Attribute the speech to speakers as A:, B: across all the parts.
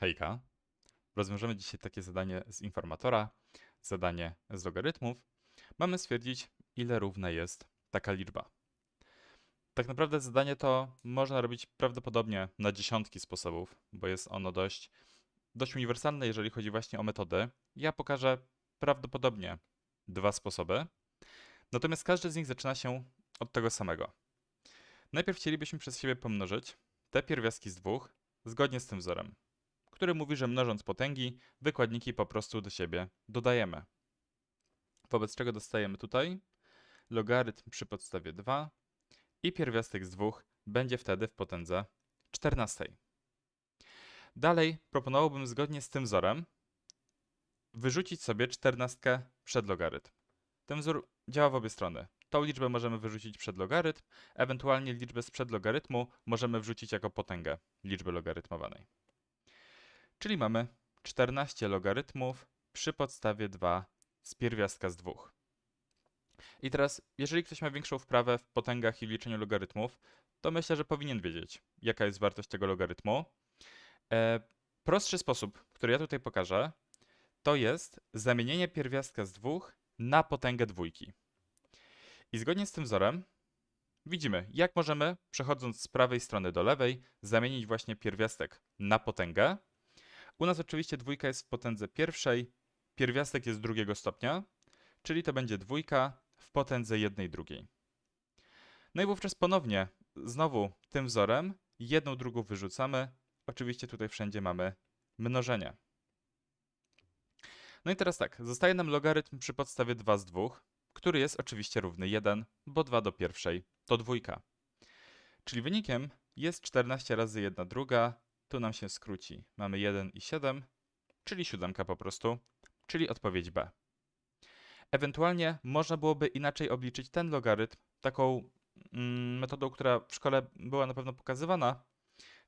A: Hejka. Rozwiążemy dzisiaj takie zadanie z informatora, zadanie z logarytmów. Mamy stwierdzić, ile równa jest taka liczba. Tak naprawdę zadanie to można robić prawdopodobnie na dziesiątki sposobów, bo jest ono dość, dość uniwersalne, jeżeli chodzi właśnie o metody. Ja pokażę prawdopodobnie dwa sposoby, natomiast każdy z nich zaczyna się od tego samego. Najpierw chcielibyśmy przez siebie pomnożyć te pierwiastki z dwóch zgodnie z tym wzorem który mówi, że mnożąc potęgi, wykładniki po prostu do siebie dodajemy. Wobec czego dostajemy tutaj logarytm przy podstawie 2 i pierwiastek z 2 będzie wtedy w potędze 14. Dalej proponowałbym zgodnie z tym wzorem wyrzucić sobie 14 przed logarytm. Ten wzór działa w obie strony. Tą liczbę możemy wyrzucić przed logarytm, ewentualnie liczbę sprzed logarytmu możemy wrzucić jako potęgę liczby logarytmowanej. Czyli mamy 14 logarytmów przy podstawie 2 z pierwiastka z 2. I teraz, jeżeli ktoś ma większą wprawę w potęgach i liczeniu logarytmów, to myślę, że powinien wiedzieć, jaka jest wartość tego logarytmu. E, prostszy sposób, który ja tutaj pokażę, to jest zamienienie pierwiastka z 2 na potęgę dwójki. I zgodnie z tym wzorem widzimy, jak możemy, przechodząc z prawej strony do lewej, zamienić właśnie pierwiastek na potęgę, u nas oczywiście dwójka jest w potędze pierwszej, pierwiastek jest drugiego stopnia, czyli to będzie dwójka w potędze jednej drugiej. No i wówczas ponownie, znowu tym wzorem, jedną drugą wyrzucamy. Oczywiście tutaj wszędzie mamy mnożenie. No i teraz tak, zostaje nam logarytm przy podstawie 2 z 2, który jest oczywiście równy 1, bo 2 do pierwszej to dwójka. Czyli wynikiem jest 14 razy 1 druga, tu nam się skróci. Mamy 1 i 7, czyli siódemka po prostu, czyli odpowiedź B. Ewentualnie można byłoby inaczej obliczyć ten logarytm taką mm, metodą, która w szkole była na pewno pokazywana,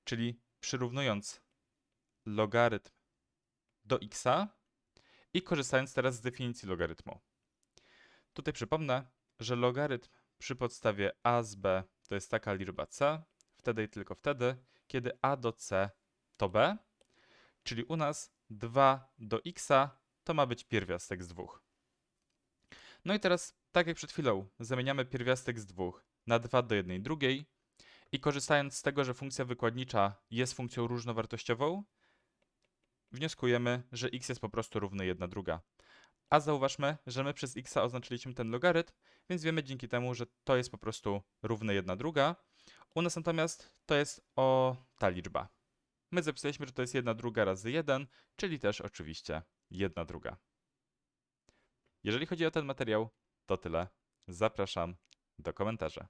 A: czyli przyrównując logarytm do x i korzystając teraz z definicji logarytmu. Tutaj przypomnę, że logarytm przy podstawie a z b to jest taka liczba c, wtedy i tylko wtedy, kiedy a do c to b, czyli u nas 2 do x to ma być pierwiastek z 2. No i teraz, tak jak przed chwilą, zamieniamy pierwiastek z 2 na 2 do 1 drugiej i korzystając z tego, że funkcja wykładnicza jest funkcją różnowartościową, wnioskujemy, że x jest po prostu równy 1 druga. A zauważmy, że my przez x oznaczyliśmy ten logarytm, więc wiemy dzięki temu, że to jest po prostu równe 1 druga. U nas natomiast to jest o ta liczba. My zapisaliśmy, że to jest 1 druga razy 1, czyli też oczywiście 1 druga. Jeżeli chodzi o ten materiał, to tyle. Zapraszam do komentarza.